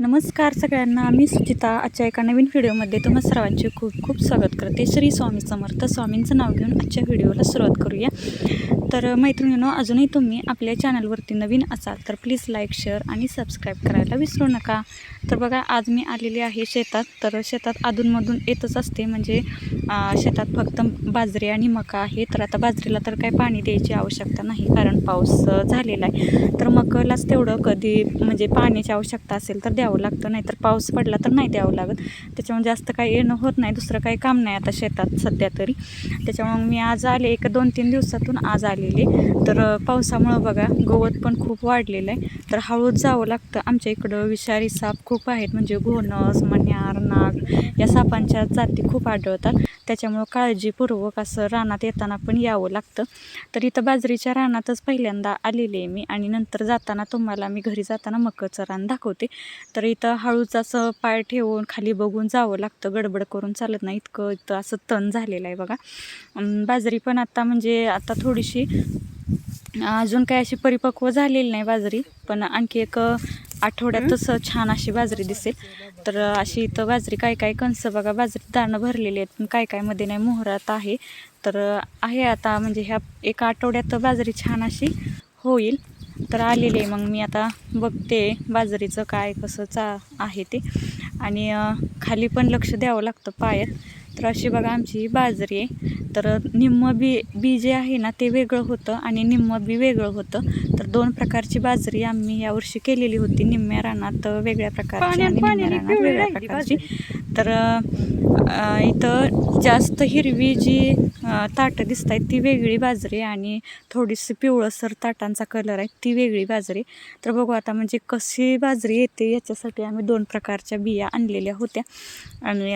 नमस्कार सगळ्यांना मी सुचिता आजच्या एका नवीन व्हिडिओमध्ये तुम्हा सर्वांचे खूप खूप स्वागत करते. श्री स्वामी समर्थ स्वामींचं नाव घेऊन आजच्या व्हिडिओला सुरुवात करूया. तर मैत्रिणींनो अजूनही तुम्ही आपल्या चॅनलवरती नवीन असाल तर प्लीज लाईक शेअर आणि सबस्क्राईब करायला विसरू नका. तर बघा आज मी आलेली आहे शेतात. तर शेतात अधूनमधून येतच असते. म्हणजे शेतात फक्त बाजरी आणि मका आहे. तर आता बाजरीला तर काही पाणी द्यायची आवश्यकता नाही कारण पाऊस झालेला आहे. तर मकालाच तेवढं कधी म्हणजे पाण्याची आवश्यकता असेल तर द्यावं लागतं. नाहीतर पाऊस पडला तर नाही द्यावं लागत. त्याच्यामुळे जास्त काही येणं होत नाही. दुसरं काही काम नाही आता शेतात सध्या तरी. त्याच्यामुळे मी आज आले एक दोन तीन दिवसातून आज आलेले. तर पावसामुळं बघा गवत पण खूप वाढलेलं आहे. तर हळूच जावं लागतं आमच्या इकडं विषारी साप खूप आहेत. म्हणजे घोणस मण्यार नाग या सापांच्या जाती खूप आढळतात. त्याच्यामुळं काळजीपूर्वक असं रानात येताना पण यावं लागतं. तर इथं बाजरीच्या रानातच पहिल्यांदा आलेले आहे मी आणि नंतर जाताना तुम्हाला मी घरी जाताना मकरचं रान दाखवते. तर इथं हळूच असं पाय ठेवून खाली बघून जावं लागतं. गडबड करून चालत नाही. इतकं इथं असं तण झालेलं आहे बघा. बाजरी पण आता म्हणजे आता थोडीशी अजून काही अशी परिपक्व झालेली नाही बाजरी. पण आणखी एक आठवड्यातच छान अशी बाजरी दिसेल. तर अशी इथं बाजरी काय काय कणसं बघा बाजरी दाणं भरलेली आहेत पण काय काय मध्ये नाही मोहरात आहे. तर आहे आता म्हणजे ह्या एका आठवड्यात बाजरी छान अशी होईल. तर आलेली आहे मग मी आता बघते बाजरीचं काय कसं चा आहे ते. आणि खाली पण लक्ष द्यावं लागतं पायात. तर अशी बघा आमची बाजरी आहे. तर निम्म बी बी जे आहे ना ते वेगळं होतं आणि निम्म बी वेगळं होतं. तर दोन प्रकारची बाजरी आम्ही यावर्षी केलेली होती. निम्म्या रानात वेगळ्या प्रकारची आणि निम्म्या रानात वेगळ्या प्रकारची. तर इथं जास्त हिरवी जी ताटं दिसत आहेत ती वेगळी बाजरी आणि थोडीशी पिवळसर ताटांचा कलर आहे ती वेगळी बाजरी. तर बघू आता म्हणजे कशी बाजरी येते याच्यासाठी आम्ही दोन प्रकारच्या बिया आणलेल्या होत्या. आणि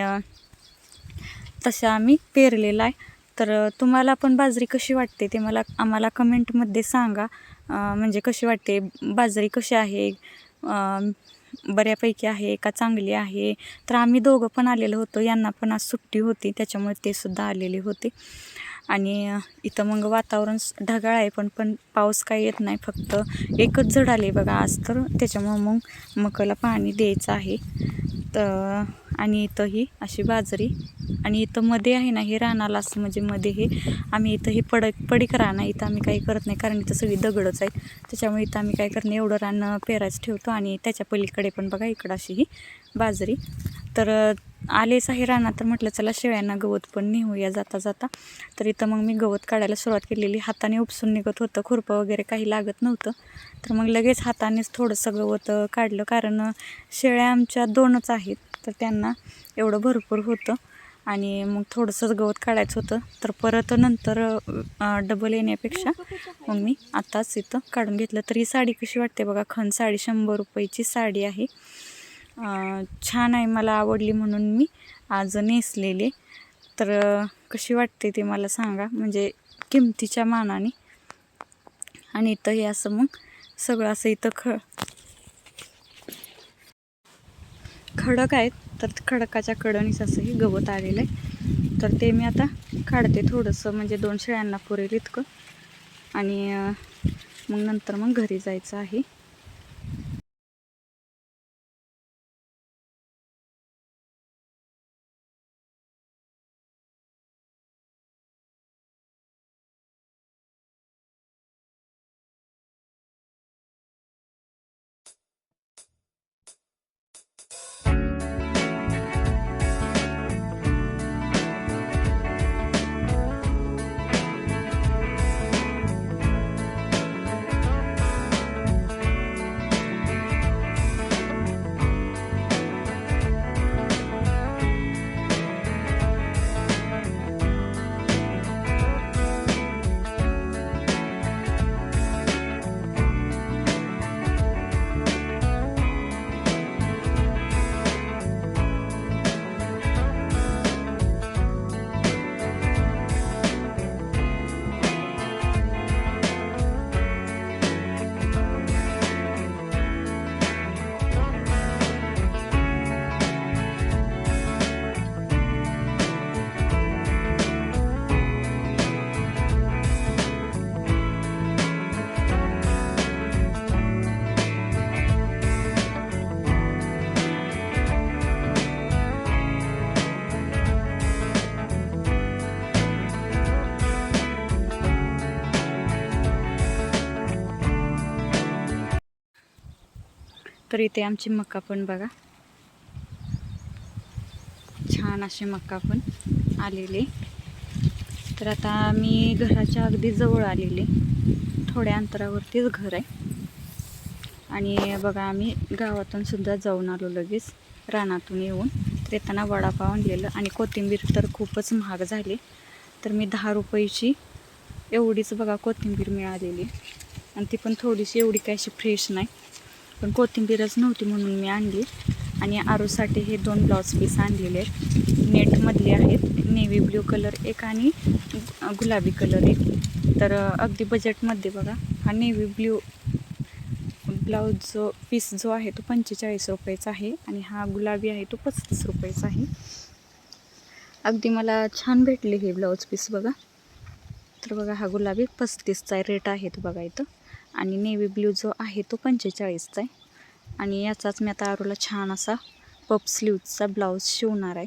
तशा आम्ही पेरलेला आहे. तर तुम्हाला पण बाजरी कशी वाटते ते मला आम्हाला कमेंटमध्ये सांगा. म्हणजे कशी वाटते? बाजरी कशी आहे? बऱ्यापैकी आहे का चांगली आहे? तर आम्ही दोघं पण आलेलो होतो. यांना पण आज सुट्टी होती त्याच्यामुळे ते सुद्धा आलेले होते. आणि इथं मग वातावरण ढगाळ आहे पण पण पाऊस काही येत नाही. फक्त एकच झड आले बघा आज तर. त्याच्यामुळं मग मकाला पाणी द्यायचं आहे. तर आणि इथं ही अशी बाजरी. आणि इथं मध्ये आहे ना हे रानाला असं म्हणजे मध्ये हे आम्ही इथं हे पडक पडीक रान इथं आम्ही काही करत नाही. कारण इथं सगळी दगडच आहेत. त्याच्यामुळे इथं आम्ही काय करत नाही एवढं रान पेरायचं ठेवतो. आणि त्याच्या पलीकडे पण बघा इकडं अशी ही बाजरी. तर आलेच आहे रानात. तर म्हटलं चला शेळ्यांना गवत पण नेऊया जाता जाता. तर इथं मग मी गवत काढायला सुरुवात केलेली. हाताने उपसून निघत होतं. खुरपं वगैरे काही लागत नव्हतं. तर मग लगेच हातानेच थोडंसं गवत काढलं. कारण शेळ्या आमच्या दोनच आहेत. तर त्यांना एवढं भरपूर होतं. आणि मग थोडंसंच गवत काढायचं होतं. तर परत नंतर डबल येण्यापेक्षा मग मी आत्ताच इथं काढून घेतलं. तर ही साडी कशी वाटते बघा. खण साडी शंभर रुपयाची साडी आहे. छान आहे. मला आवडली म्हणून मी आज नेसलेली. तर कशी वाटते ते मला सांगा. म्हणजे किमतीच्या मानाने. आणि इथं हे असं मग सगळं असं इथं ख खडक आहेत तर खडकाच्या कडणीच असं हे गवत आलेलं आहे. तर ते मी आता काढते थोडंसं म्हणजे दोन शेळ्यांना पुरेल इतकं. आणि मग नंतर मग घरी जायचं आहे. तर इथे आमची मका पण बघा. छान अशी मका पण आलेली. तर आता मी घराच्या अगदी जवळ आलेले. थोड्या अंतरावरतीच घर आहे. आणि बघा आम्ही गावातून सुद्धा जाऊन आलो लगेच. रानातून येऊन. तर येताना वडापाव आणलेलं आणि कोथिंबीर तर खूपच महाग झाली. तर मी दहा रुपयाची एवढीच बघा कोथिंबीर मिळालेली. आणि ती पण थोडीशी एवढी काय अशी फ्रेश नाही. पण कोथिंबीरच नव्हती म्हणून मी आणली. आणि आरोसाठी हे दोन ब्लाऊज पीस आणलेले आहेत. नेटमधले आहेत. नेव्ही ब्ल्यू कलर एक आणि गुलाबी कलर एक. तर अगदी बजेटमध्ये बघा. हा नेव्ही ब्ल्यू ब्लाऊज जो पीस जो आहे तो पंचेचाळीस रुपयाचा आहे. आणि हा गुलाबी आहे तो पस्तीस रुपयाचा आहे. अगदी मला छान भेटले हे ब्लाऊज पीस बघा. तर बघा हा गुलाबी पस्तीसचा रेट आहे तो बघा इथं. आणि नेव्ही ब्ल्यू जो आहे तो पंचेचाळीसचा आहे. आणि याचाच मी आता आरूला छान असा पप स्लीवचा ब्लाऊज शिवणार आहे.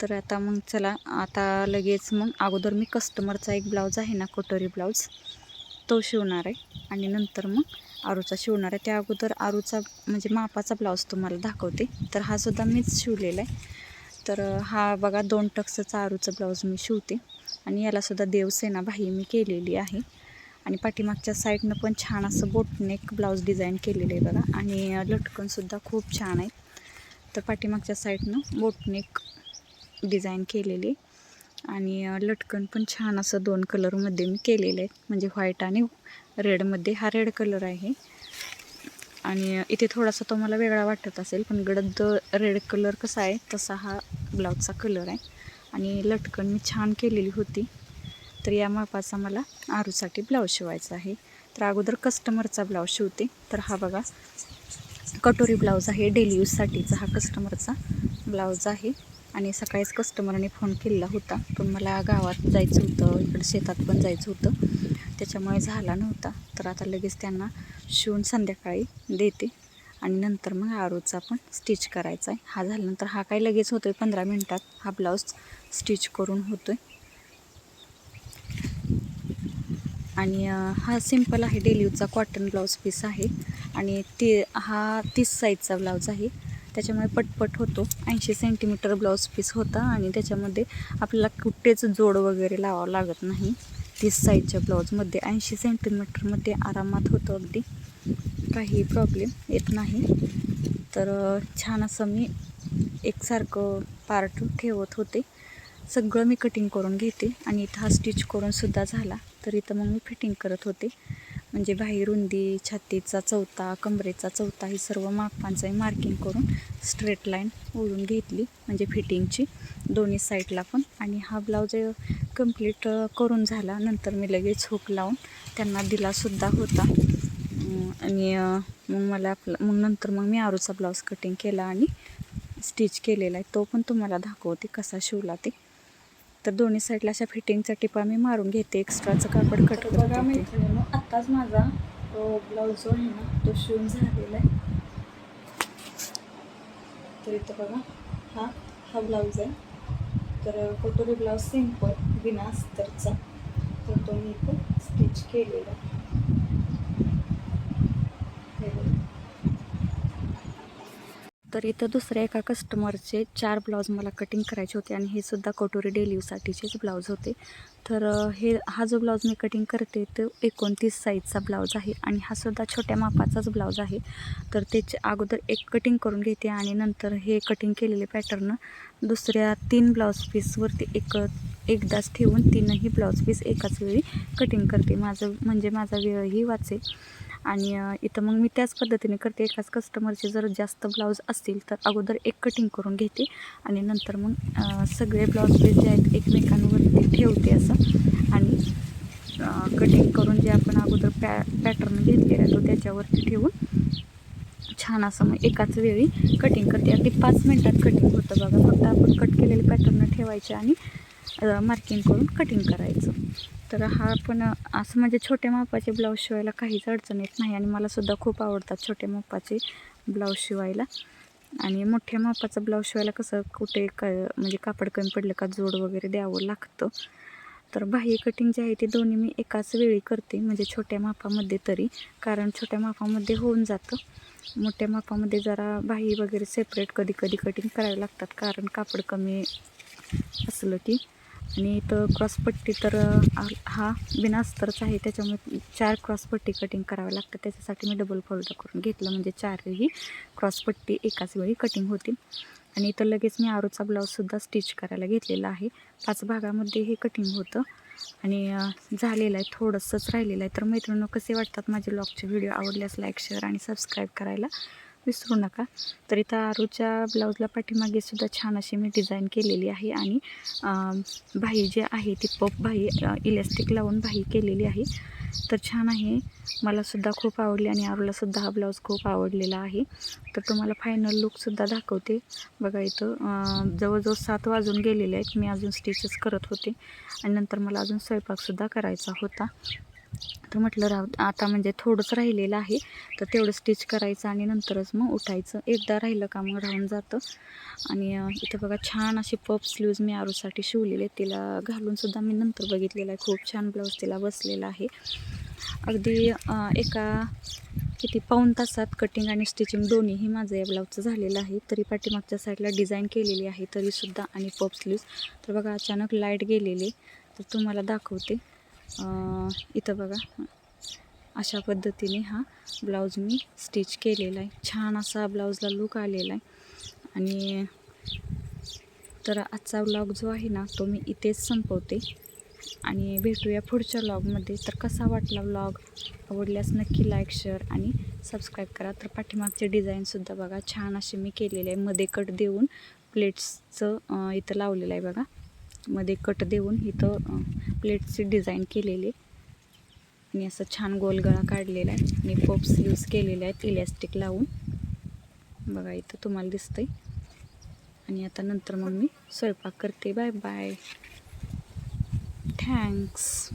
तर आता मग चला आता लगेच मग अगोदर मी कस्टमरचा एक ब्लाऊज आहे ना कोटरी ब्लाऊज तो शिवणार आहे. आणि नंतर मग आरूचा शिवणार आहे. त्या अगोदर आरूचा म्हणजे मापाचा ब्लाऊज तुम्हाला दाखवते. तर हा सुद्धा मीच शिवलेला आहे. तर हा बघा दोन टक्सचा आरूचा ब्लाऊज मी शिवते. आणि यालासुद्धा देवसेना बाही मी केलेली आहे. आणि पाठीमागच्या साईडनं पण छान असं बोटनेक ब्लाऊज डिझाईन केलेलं आहे बघा. आणि लटकनसुद्धा खूप छान आहे. तर पाठीमागच्या साईडनं बोटनेक डिझाईन केलेली आणि लटकन पण छान असं दोन कलरमध्ये मी केलेलं आहे. म्हणजे व्हाईट आणि रेडमध्ये हा रेड कलर आहे. आणि इथे थोडासा तो मला वेगळा वाटत असेल पण गडद रेड कलर कसा आहे तसा हा ब्लाऊजचा कलर आहे. आणि लटकन मी छान केलेली होती. तर या मापाचा मला आरूसाठी ब्लाऊज शिवायचा आहे. तर अगोदर कस्टमरचा ब्लाऊज शिवते. तर हा बघा कटोरी ब्लाऊज आहे. डेली यूजसाठीचा हा कस्टमरचा ब्लाऊज आहे. आणि सकाळीच कस्टमरने फोन केलेला होता. पण मला गावात जायचं होतं. इकडं शेतात पण जायचं होतं. त्याच्यामुळे झाला नव्हता. तर आता लगेच त्यांना शिवून संध्याकाळी देते. आणि नंतर मग आरूचा पण स्टिच करायचा आहे. हा झाल्यानंतर हा काय लगेच होतो आहे पंधरा मिनटात हा ब्लाऊज स्टिच करून होतो आहे आणि हा सिंपल आहे डेली यूजचा कॉटन ब्लाऊज पीस आहे आणि ती हा तीस साईजचा ब्लाऊज आहे. त्याच्यामुळे पटपट होतो. ऐंशी सेंटीमीटर ब्लाऊज पीस होता आणि त्याच्यामध्ये आपल्याला कुठेच जोड वगैरे लावावं लागत नाही. तीस साईजच्या ब्लाऊजमध्ये ऐंशी सेंटीमीटरमध्ये आरामात होतं अगदी. काही प्रॉब्लेम येत नाही. तर छान असं मी एकसारखं पार्ट ठेवत होते. सगळं मी कटिंग करून घेते आणि इथं हा स्टिच करूनसुद्धा झाला. तर इथं मग मी फिटिंग करत होते. म्हणजे बाहेर रुंदी छातीचा चौथा कमरेचा चौथा ही सर्व मापांचं मार्किंग करून स्ट्रेट लाईन ओढून घेतली. म्हणजे फिटिंगची दोन्ही साईडला पण. आणि हा ब्लाऊज कंप्लीट करून झाला. नंतर मी लगेच हुक लावून त्यांना दिलासुद्धा होता. आणि मग मला आपला मग नंतर मग मी आरूचा ब्लाऊज कटिंग केला आणि स्टिच केलेला आहे. तो पण तुम्हाला दाखवते कसा शिवला ते. तर दोन्ही साईडला अशा फिटिंगचा टिपा मी मारून घेते. एक्स्ट्राचं कापड कट बघा मैत्रिणीनं आत्ताच माझा तो ब्लाऊज जो आहे ना तो शिवून झालेला आहे. तर इथं बघा हा हा ब्लाऊज आहे. तर कटोरी ब्लाऊज सिंपल बिना अस्तरचा. तर तो मी इथं स्टिच केलेला हे बघा तर इथं दुसऱ्या एका कस्टमरचे चार ब्लाऊज मला कटिंग करायचे होते आणि हे सुद्धा कटोरी डेली ब्लाऊज होते. तर हे हा जो ब्लाऊज मी कटिंग करते तो एकोणतीस साईजचा ब्लाऊज आहे आणि हा सुद्धा छोट्या मापाचाच ब्लाऊज आहे. तर त्याचे अगोदर एक कटिंग करून घेते आणि नंतर हे कटिंग केलेले पॅटर्न दुसऱ्या तीन ब्लाऊज पीसवरती एक एकदाच ठेवून तीनही ब्लाऊज पीस एकाच वेळी कटिंग करते. माझं म्हणजे माझा वेळही वाचेल. आणि इथं मग मी त्याच पद्धतीने करते. एकाच कस्टमरचे जर जास्त ब्लाऊज असतील तर अगोदर एक कटिंग करून घेते आणि नंतर मग सगळे ब्लाऊज पीस जे आहेत एकमेकांवरती ठेवते असं. आणि कटिंग करून जे आपण अगोदर पॅ पॅटर्न घेतलेला आहे तो त्याच्यावरती ठेवून छान असं मग एकाच वेळी कटिंग करते. अगदी पाच मिनटात कटिंग होतं बघा. फक्त आपण कट केलेले पॅटर्न ठेवायचे आणि मार्किंग करून कटिंग करायचं. तर हा पण असं म्हणजे छोट्या मापाचे ब्लाऊज शिवायला काहीच अडचण येत नाही. आणि मलासुद्धा खूप आवडतात छोट्या मापाचे ब्लाऊज शिवायला. आणि मोठ्या मापाचा ब्लाऊज शिवायला कसं कुठे क म्हणजे कापड कमी पडलं का जोड वगैरे द्यावं लागतं. तर बाह्य कटिंग जे आहे ते दोन्ही मी एकाच वेळी करते म्हणजे छोट्या मापामध्ये तरी. कारण छोट्या मापामध्ये होऊन जातं. मोठ्या मापामध्ये जरा बाही वगैरे सेपरेट कधी कधी कटिंग करायला लागतात. कारण कापड कमी असलं की आणि इथं क्रॉसपट्टी तर हा बिनाअस्तरच आहे. त्याच्यामुळे चार क्रॉसपट्टी कटिंग कराव्या लागतं त्याच्यासाठी मी डबल फोल्ड करून घेतलं. म्हणजे चारही क्रॉसपट्टी एकाच वेळी कटिंग होतील. आणि इथं लगेच मी आरूचा ब्लाऊजसुद्धा स्टिच करायला घेतलेला आहे. पाच भागामध्ये हे कटिंग होतं. आणि झालेलं आहे. थोडंसंच राहिलेलं आहे. तर मैत्रिणी कसे वाटतात माझे ब्लॉगचे व्हिडिओ आवडल्यास लाईक शेअर आणि सबस्क्राईब करायला. विसरू नका. तर इथं आरूच्या ब्लाऊजला पाठीमागे सुद्धा छान अशी मी डिझाईन केलेली आहे आणि भाई जे आहे ती पप भाई इलॅस्टिक लावून भाई केलेली आहे. तर छान आहे. मला सुद्धा खूप आवडली आणि आरूलासुद्धा हा ब्लाऊज खूप आवडलेला आहे. तर तुम्हाला फायनल लुकसुद्धा दाखवते. बघा इथं जवळजवळ सात वाजून गेलेले आहेत. मी अजून स्टिचेस करत होते. आणि नंतर मला अजून स्वयंपाकसुद्धा करायचा होता. तर म्हटलं राहू आता म्हणजे थोडंच राहिलेलं आहे तर तेवढं स्टिच करायचं आणि नंतरच मग उठायचं. एकदा राहिलं का मग राहून जातं. आणि इथं बघा छान असे पप स्लीव्ज मी आरूसाठी शिवलेले तिला घालूनसुद्धा मी नंतर बघितलेलं आहे. खूप छान ब्लाऊज तिला बसलेला आहे. अगदी एका किती पाऊण तासात कटिंग आणि स्टिचिंग दोन्हीही माझं या ब्लाऊजचं झालेलं आहे. तरी पाठीमागच्या साईडला डिझाईन केलेली आहे तरीसुद्धा आणि पप स्लीव्ज तर बघा अचानक लाइट गेलेली तर तुम्हाला दाखवते. इथं बघा. अशा पद्धतीने हा ब्लाऊज मी स्टिच केलेला आहे. छान असा ब्लाऊजला लुक आलेला आहे. आणि तर आजचा व्लॉग जो आहे ना तो मी इथेच संपवते. आणि भेटूया पुढच्या व्लॉगमध्ये तर कसा वाटला व्लॉग आवडल्यास नक्की लाईक शेअर आणि सबस्क्राईब करा. तर पाठीमागचे डिझाईनसुद्धा बघा. छान असे मी केलेले आहे. मध्ये कट देऊन प्लेट्सचं इथं लावलेलं आहे बघा. मध्ये कट देऊन इथं प्लेटची डिझाईन केलेली. आणि असं छान गोल गळा काढलेला आहे. आणि पॉप यूज केलेले आहेत इलॅस्टिक लावून. बघा इथं तुम्हाला दिसतंय. आणि आता नंतर मग मी स्वयंपाक करते. Bye bye thanks